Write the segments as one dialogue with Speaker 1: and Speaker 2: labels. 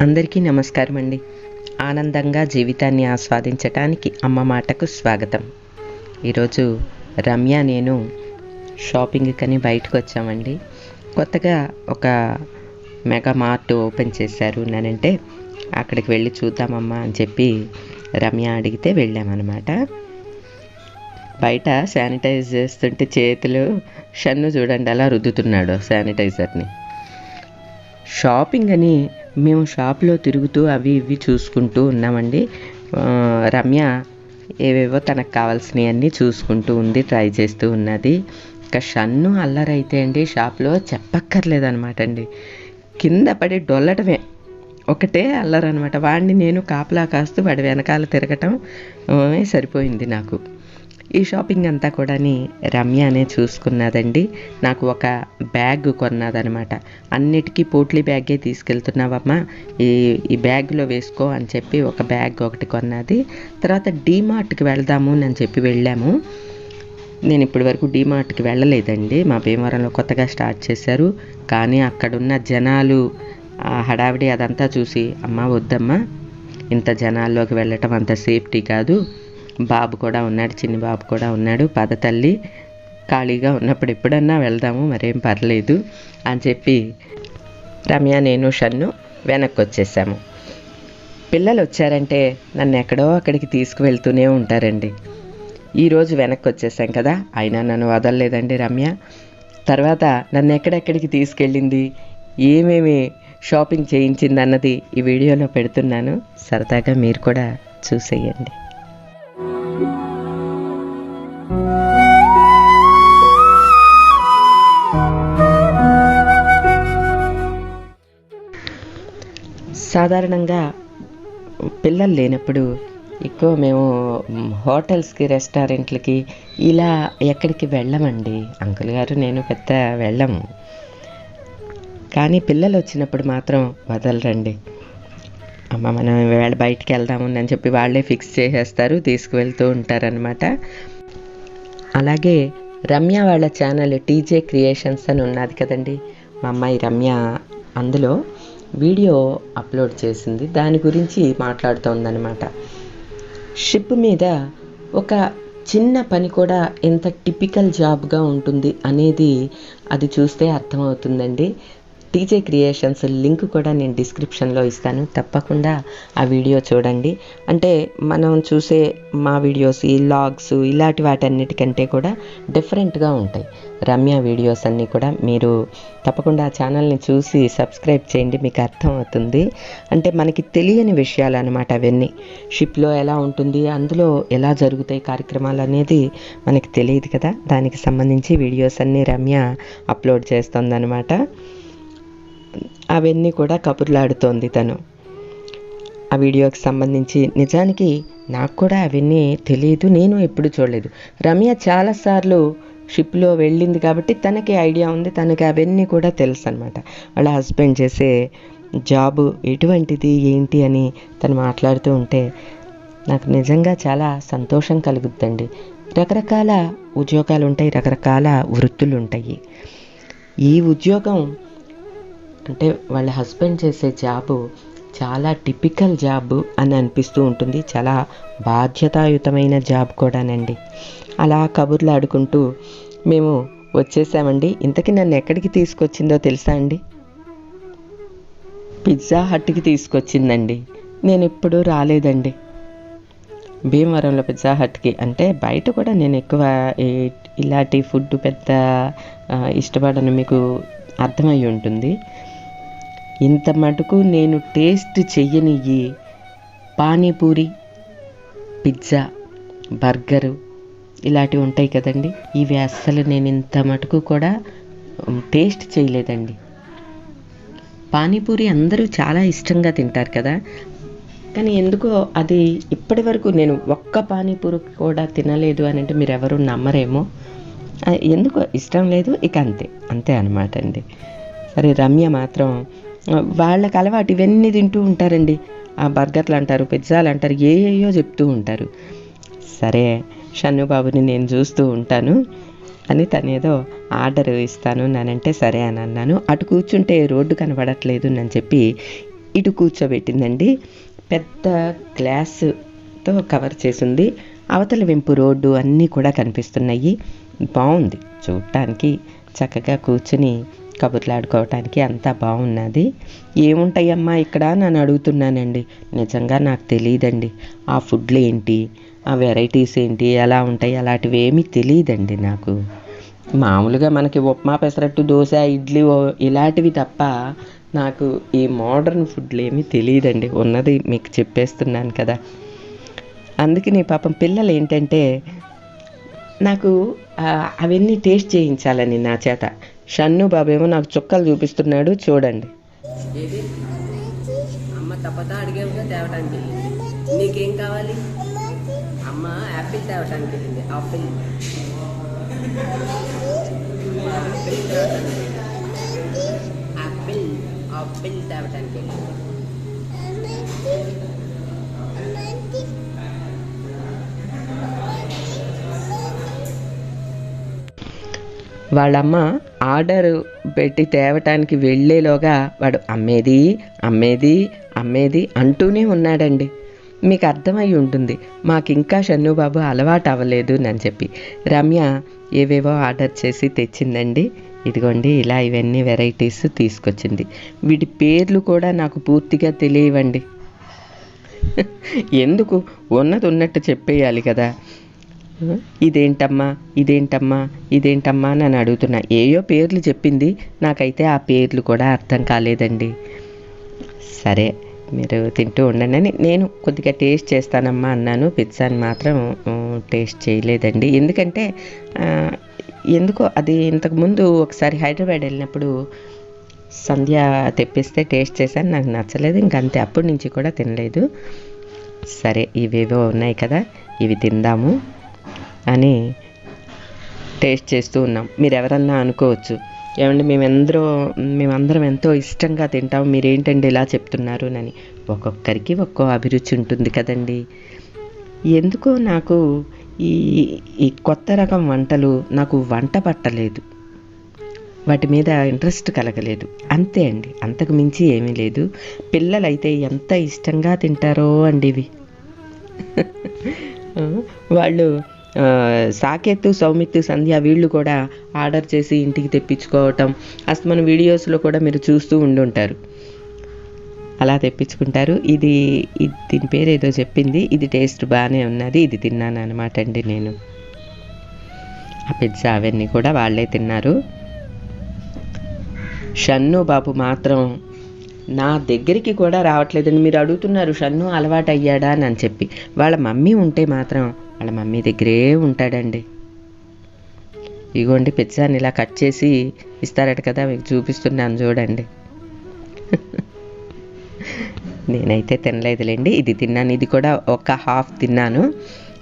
Speaker 1: అందరికీ నమస్కారం అండి. ఆనందంగా జీవితాన్ని ఆస్వాదించటానికి అమ్మ మాటకు స్వాగతం. ఈరోజు రమ్య నేను షాపింగ్ కని బయటకు వచ్చామండి. కొత్తగా ఒక మెగా మార్ట్ ఓపెన్ చేశారు. నేనంటే అక్కడికి వెళ్ళి చూద్దామమ్మా అని చెప్పి రమ్య అడిగితే వెళ్ళామన్నమాట. బయట శానిటైజ్ చేస్తుంటే చేతులు షన్ను చూడండి అలా రుద్దుతున్నాడు శానిటైజర్ని. షాపింగ్ అని మేము షాప్లో తిరుగుతూ అవి ఇవి చూసుకుంటూ ఉన్నామండి. రమ్య ఏవేవో తనకు కావాల్సినవి అన్నీ చూసుకుంటూ ఉంది ట్రై చేస్తూ ఉన్నది. ఇంకా షన్ను అల్లరైతే అండి షాప్లో చెప్పక్కర్లేదనమాట అండి కింద పడి డొల్లటమే. ఒకటే అల్లరనమాట. వాడిని నేను కాపలా కాస్తూ వాడి వెనకాల తిరగటం సరిపోయింది నాకు. ఈ షాపింగ్ అంతా కూడాని రమ్యనే చూసుకున్నదండి. నాకు ఒక బ్యాగ్ కొన్నదనమాట. అన్నిటికీ పోట్లీ బ్యాగే తీసుకెళ్తున్నావమ్మా. ఈ ఈ బ్యాగ్లో వేసుకో అని చెప్పి ఒక బ్యాగ్ ఒకటి కొన్నది. తర్వాత డీమార్ట్కి వెళ్దాము అని చెప్పి వెళ్ళాము. నేను ఇప్పటి వరకు డీమార్ట్కి వెళ్ళలేదండి. మా భీమవరంలో కొత్తగా స్టార్ట్ చేశారు. కానీ అక్కడున్న జనాలు ఆ హడావిడి అదంతా చూసి అమ్మ వద్దమ్మా. ఇంత జనాల్లోకి వెళ్ళటం అంత సేఫ్టీ కాదు. బాబు కూడా ఉన్నాడు చిన్ని బాబు కూడా ఉన్నాడు పద తల్లి. ఖాళీగా ఉన్నప్పుడు ఎప్పుడన్నా వెళ్దాము మరేం పర్లేదు అని చెప్పి రమ్య నేను షన్ను వెనక్కి వచ్చేసాము పిల్లలు వచ్చారంటే నన్ను ఎక్కడో అక్కడికి తీసుకువెళ్తూనే ఉంటారండి. ఈరోజు వెనక్కి వచ్చేసాం కదా అయినా నన్ను వదలలేదండి రమ్య. తర్వాత నన్ను ఎక్కడెక్కడికి తీసుకెళ్ళింది ఏమేమి షాపింగ్ చేయించింది అన్నది ఈ వీడియోలో పెడుతున్నాను. సరదాగా మీరు కూడా చూసేయండి. సాధారణంగా పిల్లలు లేనప్పుడు ఎక్కువ మేము హోటల్స్కి రెస్టారెంట్లకి ఇలా ఎక్కడికి వెళ్ళమండి. అంకుల్ గారు నేను పెద్ద వెళ్ళము. కానీ పిల్లలు వచ్చినప్పుడు మాత్రం వదలరండి. అమ్మ మనం వేళ బయటికి వెళ్దాము అని చెప్పి వాళ్ళే ఫిక్స్ చేసేస్తారు తీసుకువెళ్తూ ఉంటారనమాట అలాగే రమ్య వాళ్ళ ఛానల్ టీజే క్రియేషన్స్ అని ఉన్నది కదండి. మా అమ్మాయి రమ్య అందులో వీడియో అప్లోడ్ చేసింది. దాని గురించి మాట్లాడుతోందనమాట షిప్ మీద ఒక చిన్న పని కూడా ఎంత టిపికల్ జాబ్గా ఉంటుంది అనేది అది చూస్తే అర్థమవుతుందండి. టీజే క్రియేషన్స్ లింక్ కూడా నేను డిస్క్రిప్షన్లో ఇస్తాను. తప్పకుండా ఆ వీడియో చూడండి. అంటే మనం చూసే మా వీడియోస్ ఈ లాగ్స్ ఇలాంటి వాటన్నిటికంటే కూడా డిఫరెంట్గా ఉంటాయి. రమ్య వీడియోస్ అన్నీ కూడా మీరు తప్పకుండా ఆ ఛానల్ని చూసి సబ్స్క్రైబ్ చేయండి మీకు అర్థమవుతుంది. అంటే మనకి తెలియని విషయాలు అనమాట అవన్నీ. షిప్లో ఎలా ఉంటుంది అందులో ఎలా జరుగుతాయి కార్యక్రమాలు అనేది మనకి తెలియదు కదా. దానికి సంబంధించి వీడియోస్ అన్నీ రమ్య అప్లోడ్ చేస్తుందన్నమాట. అవన్నీ కూడా కబుర్లాడుతోంది తను. ఆ వీడియోకి సంబంధించి నిజానికి నాకు కూడా అవన్నీ తెలియదు నేను ఎప్పుడు చూడలేదు. రమ్య చాలాసార్లు షిప్లో వెళ్ళింది కాబట్టి తనకి ఐడియా ఉంది తనకి అవన్నీ కూడా తెలుసు అనమాట వాళ్ళ హస్బెండ్ చేసే జాబు ఎటువంటిది ఏంటి అని తను మాట్లాడుతూ ఉంటే నాకు నిజంగా చాలా సంతోషం కలుగుద్దండి. రకరకాల ఉద్యోగాలు ఉంటాయి రకరకాల వృత్తులు ఉంటాయి ఈ ఉద్యోగం అంటే వాళ్ళ హస్బెండ్ చేసే జాబు చాలా టిపికల్ జాబ్ అని అనిపిస్తూ ఉంటుంది. చాలా బాధ్యతాయుతమైన జాబ్ కూడానండి. అలా కబుర్లు ఆడుకుంటూ మేము వచ్చేసామండి. ఇంతకీ నన్ను ఎక్కడికి తీసుకొచ్చిందో తెలుసా అండి? పిజ్జా హట్కి తీసుకొచ్చిందండి. నేను ఎప్పుడూ రాలేదండి. భీమవరంలో పిజ్జా హట్కి అంటే బయట కూడా నేను ఎక్కువ ఇలాంటి ఫుడ్ పెద్ద ఇష్టపడను. మీకు అర్థమై ఉంటుంది. ఇంత మటుకు నేను టేస్ట్ చెయ్యని ఈ పానీపూరి పిజ్జా బర్గరు ఇలాంటివి ఉంటాయి కదండి. ఇవి అస్సలు నేను ఇంత మటుకు కూడా టేస్ట్ చేయలేదండి. పానీపూరి అందరూ చాలా ఇష్టంగా తింటారు కదా. కానీ ఎందుకో అది ఇప్పటి వరకు నేను ఒక్క పానీపూరి కూడా తినలేదు అని అంటే మీరు ఎవరు నమ్మరేమో ఎందుకో ఇష్టం లేదు ఇక అంతే అంతే అనమాట అండి. సరే రమ్య మాత్రం వాళ్ళకి అలవాటు ఇవన్నీ తింటూ ఉంటారండి. ఆ బర్గర్లు అంటారు పిజ్జాలు అంటారు ఏ ఏయో చెప్తూ ఉంటారు. సరే షన్నుబాబుని నేను చూస్తూ ఉంటాను. అని తనేదో ఆర్డర్ ఇస్తాను నానంటే సరే అని అన్నాను. అటు కూర్చుంటే రోడ్డు కనబడట్లేదు అని చెప్పి ఇటు కూర్చోబెట్టిందండి. పెద్ద గ్లాస్తో కవర్ చేసింది. అవతల వెంపు రోడ్డు అన్నీ కూడా కనిపిస్తున్నాయి. బాగుంది చూడటానికి చక్కగా కూర్చుని కబుర్లాడుకోవటానికి అంతా బాగున్నది. ఏముంటాయమ్మా ఇక్కడ? నన్ను అడుగుతున్నానండి. నిజంగా నాకు తెలియదండి ఆ ఫుడ్లు ఏంటి ఆ వెరైటీస్ ఏంటి? ఎలా ఉంటాయి? అలాంటివి ఏమీ తెలియదండి నాకు. మామూలుగా మనకి ఉప్మా పెసరట్టు దోశ ఇడ్లీ ఓ- ఇలాంటివి తప్ప నాకు ఈ మోడర్న్ ఫుడ్లు ఏమీ తెలియదండి ఉన్నది మీకు చెప్పేస్తున్నాను కదా. అందుకని పాపం పిల్లలు ఏంటంటే నాకు అవన్నీ టేస్ట్ చేయించాలని నా చేత. షన్ను బాబేమో నాకు చుక్కలు చూపిస్తున్నాడు చూడండి.
Speaker 2: ఏది? అమ్మ తప్పతా అడిగేవిగా తేవటానికి? వెళ్ళింది నీకేం కావాలి? అమ్మ యాపిల్ తేవటానికి వెళ్ళింది ఆపిల్. యాపిల్ ఆపిల్ తేవటానికి వెళ్ళింది.
Speaker 1: వాళ్ళమ్మ ఆర్డర్ పెట్టి తేవటానికి వెళ్ళేలోగా వాడు అమ్మేది అమ్మేది అమ్మేది అంటూనే ఉన్నాడండి. మీకు అర్థమై ఉంటుంది. మాకు ఇంకా షన్నుబాబు అలవాటు అవ్వలేదు అని చెప్పి. రమ్య ఏవేవో ఆర్డర్ చేసి తెచ్చిందండి. ఇదిగోండి ఇలా ఇవన్నీ వెరైటీస్ తీసుకొచ్చింది. వీటి పేర్లు కూడా నాకు పూర్తిగా తెలియవండి. ఎందుకు? ఉన్నది ఉన్నట్టు చెప్పేయాలి కదా. ఇదేంటమ్మా ఇదేంటమ్మా ఇదేంటమ్మా అని అడుగుతున్నా. ఏయో పేర్లు చెప్పింది. నాకైతే ఆ పేర్లు కూడా అర్థం కాలేదండి. సరే మీరు తింటూ ఉండండి అని నేను కొద్దిగా టేస్ట్ చేస్తానమ్మా అన్నాను. పిజ్జాని మాత్రం టేస్ట్ చేయలేదండి. ఎందుకంటే ఎందుకో అది ఇంతకుముందు ఒకసారి హైదరాబాద్ వెళ్ళినప్పుడు సంధ్య తెప్పిస్తే టేస్ట్ చేశాను. నాకు నచ్చలేదు. ఇంకంతే అప్పటి నుంచి కూడా తినలేదు. సరే ఇవేవో ఉన్నాయి కదా ఇవి తిందాము. అని టేస్ట్ చేస్తూ ఉన్నాం. మీరు ఎవరన్నా అనుకోవచ్చు. ఏమండి మేమెందరూ మేమందరం ఎంతో ఇష్టంగా తింటాం మీరేంటండి ఇలా చెప్తున్నారు అని. ఒక్కొక్కరికి ఒక్కో అభిరుచి ఉంటుంది కదండి. ఎందుకో నాకు ఈ ఈ కొత్త రకం వంటలు నాకు వంట పట్టలేదు. వాటి మీద ఇంట్రెస్ట్ కలగలేదు. అంతే అండి అంతకు మించి ఏమీ లేదు. పిల్లలైతే ఎంత ఇష్టంగా తింటారో అండి ఇవి. వాళ్ళు సాకేత్ సౌమిత్ సంధ్య వీళ్ళు కూడా ఆర్డర్ చేసి ఇంటికి తెప్పించుకోవటం అసలు మన వీడియోస్లో కూడా మీరు చూస్తూ ఉండుంటారు. అలా తెప్పించుకుంటారు. ఇది దీని పేరు ఏదో చెప్పింది. ఇది టేస్ట్ బాగానే ఉన్నది. ఇది తిన్నాను అనమాట అండి నేను. ఆ పిజ్జా అవన్నీ కూడా వాళ్ళే తిన్నారు. షన్ను బాబు మాత్రం నా దగ్గరికి కూడా రావట్లేదని మీరు అడుగుతున్నారు షన్ను అలవాటు అయ్యాడా అని చెప్పి. వాళ్ళ మమ్మీ ఉంటే మాత్రం వాళ్ళ మమ్మీ దగ్గరే ఉంటాడండి. ఇగోండి పిజ్జాని ఇలా కట్ చేసి ఇస్తారట కదా మీకు చూపిస్తున్నాను చూడండి. నేనైతే తినలేదులేండి ఇది తిన్నాను ఇది కూడా ఒక హాఫ్ తిన్నాను.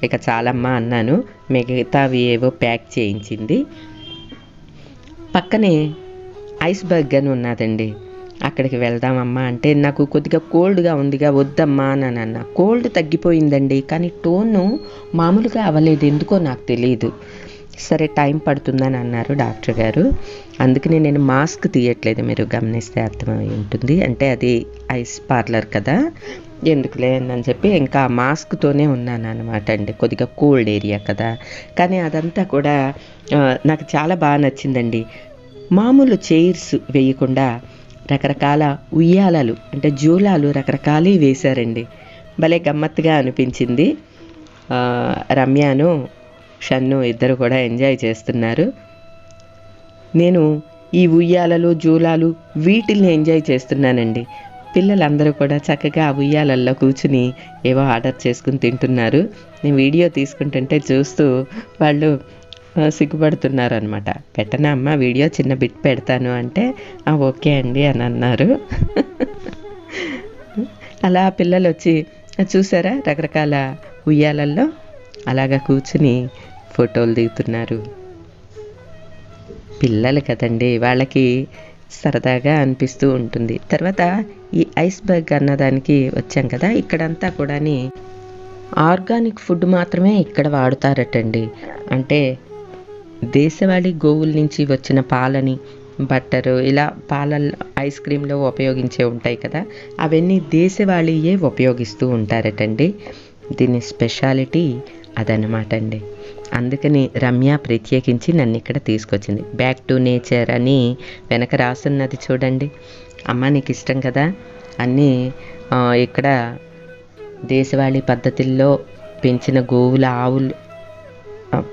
Speaker 1: ఇక చాలమ్మా అన్నాను మిగతావి ఏవో ప్యాక్ చేయించింది. పక్కనే ఐస్ బర్గ్ అని ఉన్నదండి. అక్కడికి వెళ్దామమ్మా అంటే నాకు కొద్దిగా కోల్డ్గా ఉందిగా వద్దమ్మా అని అన్న కోల్డ్ తగ్గిపోయిందండి కానీ టోను మామూలుగా అవ్వలేదు ఎందుకో నాకు తెలియదు సరే టైం పడుతుందని అన్నారు డాక్టర్ గారు. అందుకనే నేను మాస్క్ తీయట్లేదు మీరు గమనిస్తే అర్థమై ఉంటుంది. అంటే అది ఐస్ పార్లర్ కదా ఎందుకులే అని చెప్పి ఇంకా మాస్క్తోనే ఉన్నాను అనమాట అండి. కొద్దిగా కోల్డ్ ఏరియా కదా. కానీ అదంతా కూడా నాకు చాలా బాగా నచ్చిందండి. మామూలు చైర్స్ వేయకుండా రకరకాల ఉయ్యాలలు అంటే జూలాలు రకరకాలు వేశారండి. భలే గమ్మత్తుగా అనిపించింది. రమ్యను షన్ను ఇద్దరు కూడా ఎంజాయ్ చేస్తున్నారు. నేను ఈ ఉయ్యాలలు జూలాలు వీటిల్ని ఎంజాయ్ చేస్తున్నానండి. పిల్లలందరూ కూడా చక్కగా ఆ ఉయ్యాలల్లో కూర్చుని ఏవో ఆర్డర్ చేసుకుని తింటున్నారు. నేను వీడియో తీసుకుంటుంటే చూస్తూ వాళ్ళు సిగ్గుపడుతున్నారనమాట సిగ్గుపడుతున్నారు అనమాట పెట్టనా అమ్మ వీడియో చిన్న బిట్ పెడతాను అంటే "ఆ, ఓకే అండి అని అన్నారు. అలా పిల్లలు వచ్చి చూసారా రకరకాల ఉయ్యాలల్లో అలాగా కూర్చుని ఫోటోలు దిగుతున్నారు. పిల్లలు కదండి వాళ్ళకి సరదాగా అనిపిస్తూ ఉంటుంది. తర్వాత ఈ ఐస్ బర్గ్ అన్నదానికి వచ్చాం కదా ఇక్కడంతా కూడాని ఆర్గానిక్ ఫుడ్ మాత్రమే ఇక్కడ వాడుతారటండి. అంటే దేశవాళీ గోవుల నుంచి వచ్చిన పాలని బట్టరు ఇలా పాల ఐస్ క్రీమ్లో ఉపయోగించే ఉంటాయి కదా అవన్నీ దేశవాళీయే ఉపయోగిస్తూ ఉంటారటండి. దీని స్పెషాలిటీ అదనమాట అండి. అందుకని రమ్య ప్రత్యేకించి నన్ను ఇక్కడ తీసుకొచ్చింది. బ్యాక్ టు నేచర్ అని వెనక రాసున్నది చూడండి. అమ్మ నీకు ఇష్టం కదా? అన్నీ ఇక్కడ దేశవాళీ పద్ధతుల్లో పెంచిన గోవుల ఆవులు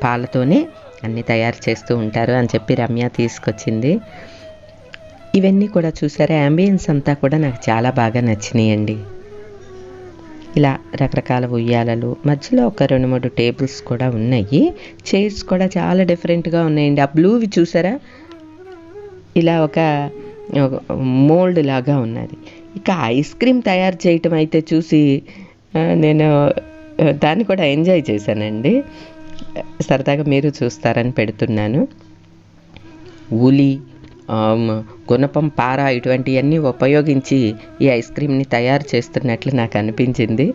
Speaker 1: పాలతోనే అన్నీ తయారు చేస్తూ ఉంటారు అని చెప్పి రమ్య తీసుకొచ్చింది. ఇవన్నీ కూడా చూసారా? అంబియన్స్ అంతా కూడా నాకు చాలా బాగా నచ్చినాయండి. ఇలా రకరకాల ఉయ్యాలలు మధ్యలో ఒక రెండు మూడు టేబుల్స్ కూడా ఉన్నాయి. చైర్స్ కూడా చాలా డిఫరెంట్గా ఉన్నాయండి. ఆ బ్లూవి చూసారా? ఇలా ఒక మోల్డ్ లాగా ఉన్నది. ఇక ఐస్ క్రీమ్ తయారు చేయటం అయితే చూసి నేను దాన్ని కూడా ఎంజాయ్ చేశానండి. సరదాగా మీరు చూస్తారని పెడుతున్నాను. ఉలి గుణపం పార ఇటువంటివన్నీ ఉపయోగించి ఈ ఐస్ క్రీమ్ని తయారు చేస్తున్నట్లు నాకు అనిపించింది.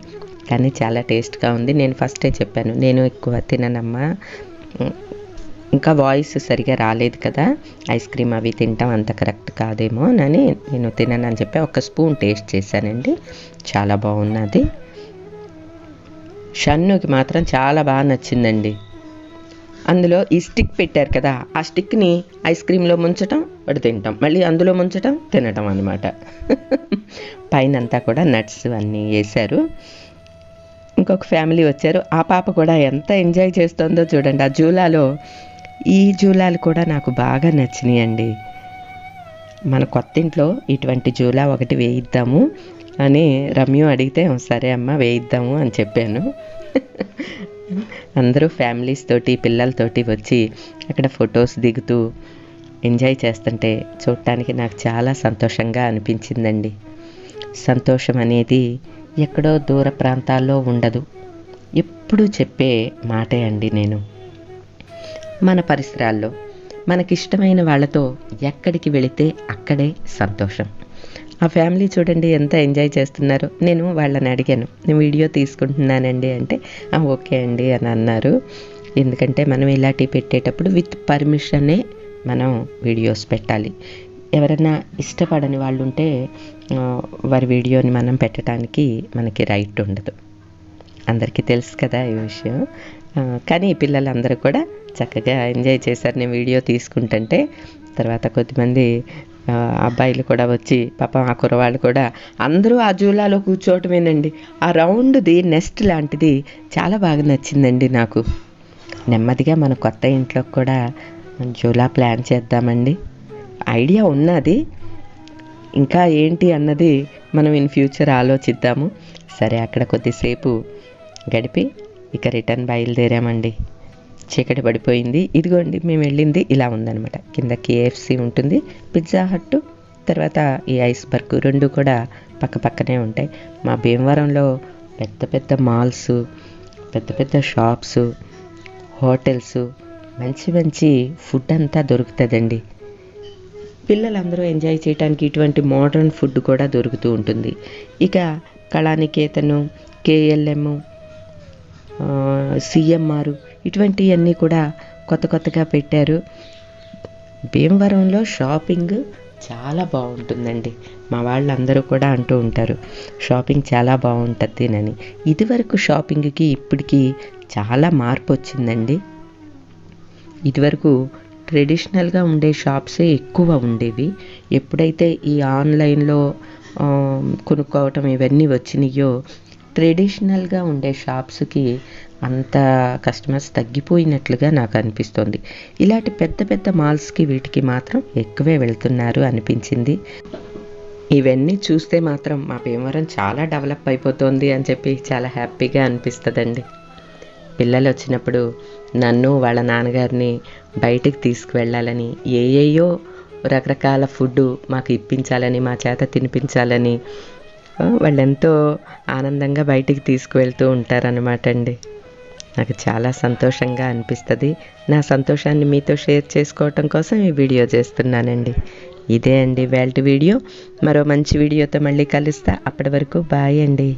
Speaker 1: కానీ చాలా టేస్ట్గా ఉంది. నేను ఫస్టే చెప్పాను నేను ఎక్కువ తిననమ్మా. ఇంకా వాయిస్ సరిగా రాలేదు కదా. ఐస్ క్రీమ్ అవి తింటాం అంత కరెక్ట్ కాదేమో అని నేను తిననని చెప్పి ఒక స్పూన్ టేస్ట్ చేశానండి. చాలా బాగున్నది. షన్నుకి మాత్రం చాలా బాగా నచ్చిందండి. అందులో ఈ స్టిక్ పెట్టారు కదా ఆ స్టిక్ని ఐస్ క్రీమ్లో ముంచటం వాడు తింటాం. మళ్ళీ అందులో ముంచటం తినటం అనమాట పైన అంతా కూడా నట్స్ అన్నీ వేశారు. ఇంకొక ఫ్యామిలీ వచ్చారు. ఆ పాప కూడా ఎంత ఎంజాయ్ చేస్తుందో చూడండి. ఆ జూలాలో ఈ జూలాలు కూడా నాకు బాగా నచ్చినాయండి. మన కొత్త ఇంట్లో ఇటువంటి జూలా ఒకటి వేయిద్దాము అని రమ్యం అడిగితే సరే అమ్మ వేయిద్దాము అని చెప్పాను. అందరూ ఫ్యామిలీస్ తోటి పిల్లలతోటి వచ్చి అక్కడ ఫొటోస్ దిగుతూ ఎంజాయ్ చేస్తుంటే చూడటానికి నాకు చాలా సంతోషంగా అనిపించిందండి. సంతోషం అనేది ఎక్కడో దూర ప్రాంతాల్లో ఉండదు. ఎప్పుడూ చెప్పే మాటే అండి నేను. మన పరిసరాల్లో మనకిష్టమైన వాళ్ళతో ఎక్కడికి వెళితే అక్కడే సంతోషం. ఆ ఫ్యామిలీ చూడండి ఎంత ఎంజాయ్ చేస్తున్నారు. నేను వాళ్ళని అడిగాను నేను వీడియో తీసుకుంటున్నానండి. అంటే ఓకే అండి అని అన్నారు. ఎందుకంటే మనం ఇలాంటివి పెట్టేటప్పుడు విత్ పర్మిషనే మనం వీడియోస్ పెట్టాలి. ఎవరైనా ఇష్టపడని వాళ్ళు ఉంటే వారి వీడియోని మనం పెట్టడానికి మనకి రైట్ ఉండదు. అందరికీ తెలుసు కదా ఈ విషయం. కానీ పిల్లలందరూ కూడా చక్కగా ఎంజాయ్ చేశారు. నేను వీడియో తీసుకుంటుంటే తర్వాత కొద్దిమంది అబ్బాయిలు కూడా వచ్చి పాపం ఆ కురవాళ్ళు కూడా అందరూ ఆ జూలాలో కూర్చోవటమేనండి. ఆ రౌండ్ది నెస్ట్ లాంటిది చాలా బాగా నచ్చిందండి నాకు. నెమ్మదిగా మన కొత్త ఇంట్లో కూడా జూలా ప్లాన్ చేద్దామండి. ఐడియా ఉన్నది. ఇంకా ఏంటి అన్నది మనం ఇన్ ఫ్యూచర్ ఆలోచిద్దాము. సరే అక్కడ కొద్దిసేపు గడిపి ఇక రిటర్న్ బయలుదేరామండి. చీకటి పడిపోయింది. ఇదిగోండి మేము వెళ్ళింది ఇలా ఉందనమాట కింద కేఎఫ్సి ఉంటుంది. పిజ్జా హట్టు తర్వాత ఈ ఐస్ బర్గ్ రెండు కూడా పక్క పక్కనే ఉంటాయి. మా భీమవరంలో పెద్ద పెద్ద మాల్స్ పెద్ద పెద్ద షాప్స్ హోటల్స్ మంచి మంచి ఫుడ్ అంతా దొరుకుతుందండి. పిల్లలందరూ ఎంజాయ్ చేయడానికి ఇటువంటి మోడర్న్ ఫుడ్ కూడా దొరుకుతూ ఉంటుంది. ఇక కళానికేతను కేఎల్ఎం సిఎంఆర్ ఇటువంటివన్నీ కూడా కొత్త కొత్తగా పెట్టారు. భీమవరంలో షాపింగ్ చాలా బాగుంటుందండి. మా వాళ్ళందరూ కూడా అంటూ ఉంటారు షాపింగ్ చాలా బాగుంటుంది అని ఇదివరకు షాపింగ్కి ఇప్పటికీ చాలా మార్పు వచ్చిందండి ఇదివరకు ట్రెడిషనల్గా ఉండే షాప్సే ఎక్కువ ఉండేవి. ఎప్పుడైతే ఈ ఆన్లైన్లో కొనుక్కోవటం ఇవన్నీ వచ్చినాయో ట్రెడిషనల్గా ఉండే షాప్స్కి అంత కస్టమర్స్ తగ్గిపోయినట్లుగా నాకు అనిపిస్తుంది. ఇలాంటి పెద్ద పెద్ద మాల్స్కి వీటికి మాత్రం ఎక్కువే వెళ్తున్నారు అనిపించింది. ఇవన్నీ చూస్తే మాత్రం మా భీమవరం చాలా డెవలప్ అయిపోతుంది అని చెప్పి చాలా హ్యాపీగా అనిపిస్తుందండి. పిల్లలు వచ్చినప్పుడు నన్ను వాళ్ళ నాన్నగారిని బయటికి తీసుకువెళ్ళాలని ఏయేయో రకరకాల ఫుడ్ మాకు ఇప్పించాలని మా చేత తినిపించాలని వాళ్ళు ఎంతో ఆనందంగా బయటికి తీసుకువెళ్తూ ఉంటారనమాట అండి. నాకు చాలా సంతోషంగా అనిపిస్తుంది. నా సంతోషాన్ని మీతో షేర్ చేసుకోవటం కోసం ఈ వీడియో చేస్తున్నానండి. ఇదే అండి వేల్ట్ వీడియో. మరో మంచి వీడియోతో మళ్ళీ కలుస్తా. అప్పటి వరకు బాయ్ అండి.